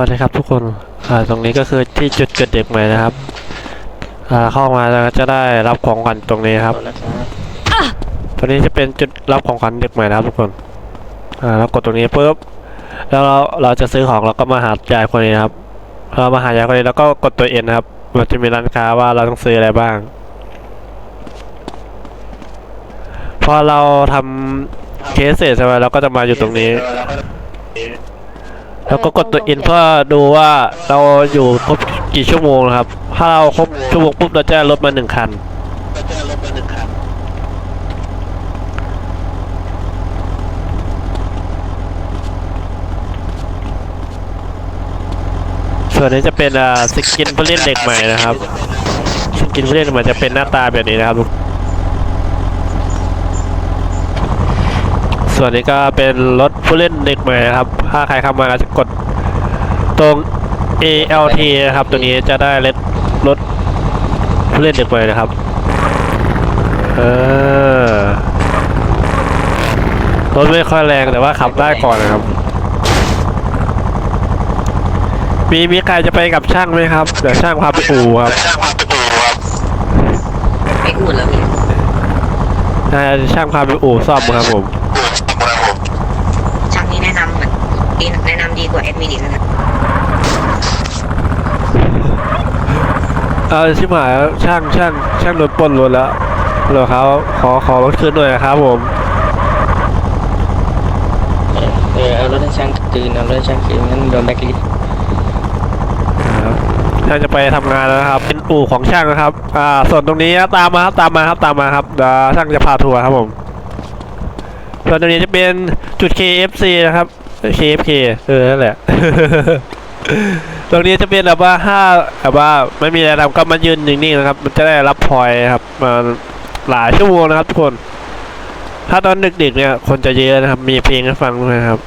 วัสดีครับทุกคนอ่าตรงนี้ก็คือที่จุดเกิดเด็กใหม่นะครับอ่าเข้ามาแล้วจะได้รับของขวัญตรงนี้ครับตรงนี้จะเป็นจุดรับของขวัญเด็กใหม่นะครับทุกคนอ่ากดตรงนี้ปุ๊บแล้วเราเราจะซื้อของเราก็มาหายายคนนี้ครับเรามาหายายคนนี้แล้วก็กดตัวเอ็นนะครับ มันจะมีร้านค้าว่าเราต้องซื้ออะไรบ้าง พอเราทำเคสเสร็จใช่ไหมเราก็จะมาอยู่ตรงนี้ แล้วก็กดตัวอินเพื่อดูว่าเราอยู่ครบกี่ชั่วโมงนะครับ ถ้าเราครบชั่วโมงปุ๊บเราจะลดมาหนึ่งคัน ส่วนนี้จะเป็นอ่าสกินผู้เล่นเด็กใหม่นะครับ สกินผู้เล่นใหม่จะเป็นหน้าตาแบบนี้นะครับ ส่วนนี้ก็เป็นรถผู้เล่นเด็กใหม่นะครับ ถ้าใครเข้ามาก็จะกดตรง ALT นะครับ ตัวนี้จะได้รถรถผู้เล่นเด็กใหม่นะครับ เออ รถไม่ค่อยแรงแต่ว่าขับได้ก่อนนะครับ มีมีใครจะไปกับช่างไหมครับ เดี๋ยวช่างพาไปอู่ครับไม่อุ่นแล้วพี่อ่าช่างพาไปอู่ซ่อมครับผม ช่างนี้แนะนำเหมือนดีแนะนำดีกว่าแอดมินอีกนะครับ เอาชิบหายแล้วช่างช่างช่างโดนปล้นรถแล้วเหรอครับ ขอขอรถคืนหน่อยนะครับผม เออเอารถให้ช่างคืนเอารถให้ช่างคืนงั้นโดนแบล็คลิสต์ช่างจะไปทำงานแล้วนะครับ เป็นอู่ของช่างนะครับ อ่า ส่วนตรงนี้ตามมาครับตามมาครับตามมาครับเดี๋ยวช่างจะพาทัวร์ครับผม ส่วนตรงนี้จะเป็นจุด KFC นะครับ KFK เออนั่นแหละ ตรงนี้จะเป็นแบบว่าถ้าแบบว่าไม่มีอะไรทำก็มายืนนิ่งๆนะครับ มันจะได้รับพอยครับมาหลายชั่วโมงนะครับทุกคน ถ้าตอนดึกๆเนี่ยคนจะเยอะนะครับ มีเพลงให้ฟังด้วยครับ